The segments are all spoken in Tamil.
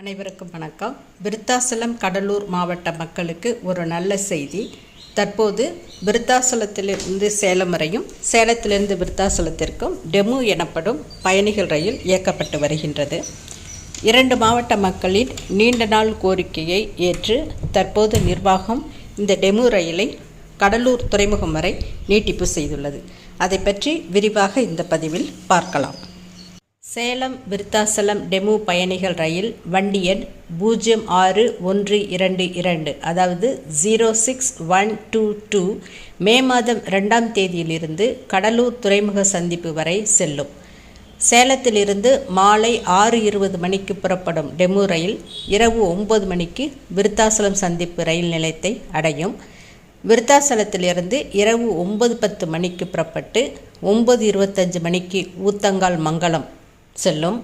அனைவருக்கும் வணக்கம். விருத்தாசலம் கடலூர் மாவட்ட மக்களுக்கு ஒரு நல்ல செய்தி. தற்போது விருத்தாசலத்திலிருந்து சேலம் வரையும் சேலத்திலிருந்து விருத்தாசலத்திற்கும் டெமு எனப்படும் பயணிகள் ரயில் இயக்கப்பட்டு வருகின்றது. இரண்டு மாவட்ட மக்களின் நீண்ட நாள் கோரிக்கையை ஏற்று தற்போது நிர்வாகம் இந்த டெமு ரயிலை கடலூர் துறைமுகம் வரை நீட்டிப்பு செய்துள்ளது. அதை பற்றி விரிவாக இந்த பதிவில் பார்க்கலாம். சேலம் விருத்தாசலம் டெமு பயணிகள் ரயில் வண்டி எண் பூஜ்ஜியம் ஆறு ஒன்று இரண்டு இரண்டு அதாவது zero six one two two மே மாதம் ரெண்டாம் தேதியிலிருந்து கடலூர் துறைமுக சந்திப்பு வரை செல்லும். சேலத்திலிருந்து மாலை ஆறு இருபது மணிக்கு புறப்படும் டெமு ரயில் இரவு ஒம்பது மணிக்கு விருத்தாசலம் சந்திப்பு ரயில் நிலையத்தை அடையும். விருத்தாசலத்திலிருந்து இரவு ஒம்பது பத்து மணிக்கு புறப்பட்டு ஒம்பது இருபத்தஞ்சு மணிக்கு ஊத்தங்கால் மங்கலம் செல்லும்.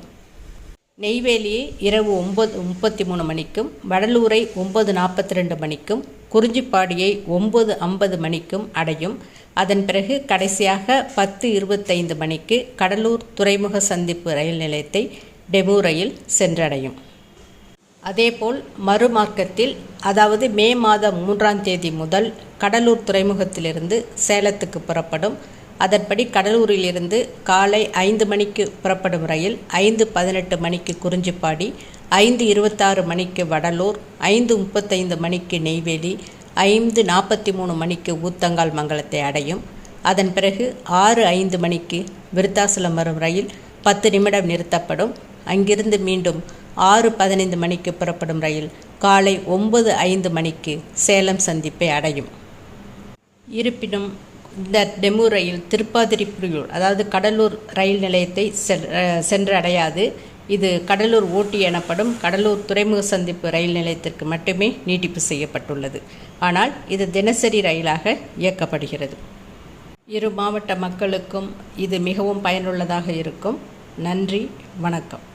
நெய்வேலியை இரவு ஒம்பது முப்பத்தி மூணு மணிக்கும் வடலூரை ஒம்பது நாற்பத்தி ரெண்டு மணிக்கும் குறிஞ்சிப்பாடியை ஒம்பது ஐம்பது மணிக்கும் அடையும். அதன் பிறகு கடைசியாக பத்து இருபத்தைந்து மணிக்கு கடலூர் துறைமுக சந்திப்பு ரயில் நிலையத்தை டெமு ரயில் சென்றடையும். அதேபோல் மறுமார்க்கத்தில் அதாவது மே மாதம் மூன்றாம் தேதி முதல் கடலூர் துறைமுகத்திலிருந்து சேலத்துக்கு புறப்படும் அதன்படி கடலூரிலிருந்து காலை ஐந்து மணிக்கு புறப்படும் ரயில் ஐந்து பதினெட்டு மணிக்கு குறிஞ்சிப்பாடி ஐந்து இருபத்தாறு மணிக்கு வடலூர் ஐந்து முப்பத்தைந்து மணிக்கு நெய்வேலி ஐந்து நாற்பத்தி மூணு மணிக்கு ஊத்தங்கால் மங்கலத்தை அடையும். அதன் பிறகு ஆறு ஐந்து மணிக்கு விருத்தாசலம் வரும் ரயில் பத்து நிமிடம் நிறுத்தப்படும். அங்கிருந்து மீண்டும் ஆறு பதினைந்து மணிக்கு புறப்படும் ரயில் காலை ஒன்பது ஐந்து மணிக்கு சேலம் சந்திப்பை அடையும். இருப்பினும் இந்த டெமு ரயில் திருப்பாதிரி புலியூர் அதாவது கடலூர் ரயில் நிலையத்தை சென்றடையாது. இது கடலூர் ஓட்டி எனப்படும் கடலூர் துறைமுக சந்திப்பு ரயில் நிலையத்திற்கு மட்டுமே நீட்டிப்பு செய்யப்பட்டுள்ளது. ஆனால் இது தினசரி ரயிலாக இயக்கப்படுகிறது. இரு மாவட்ட மக்களுக்கும் இது மிகவும் பயனுள்ளதாக இருக்கும். நன்றி வணக்கம்.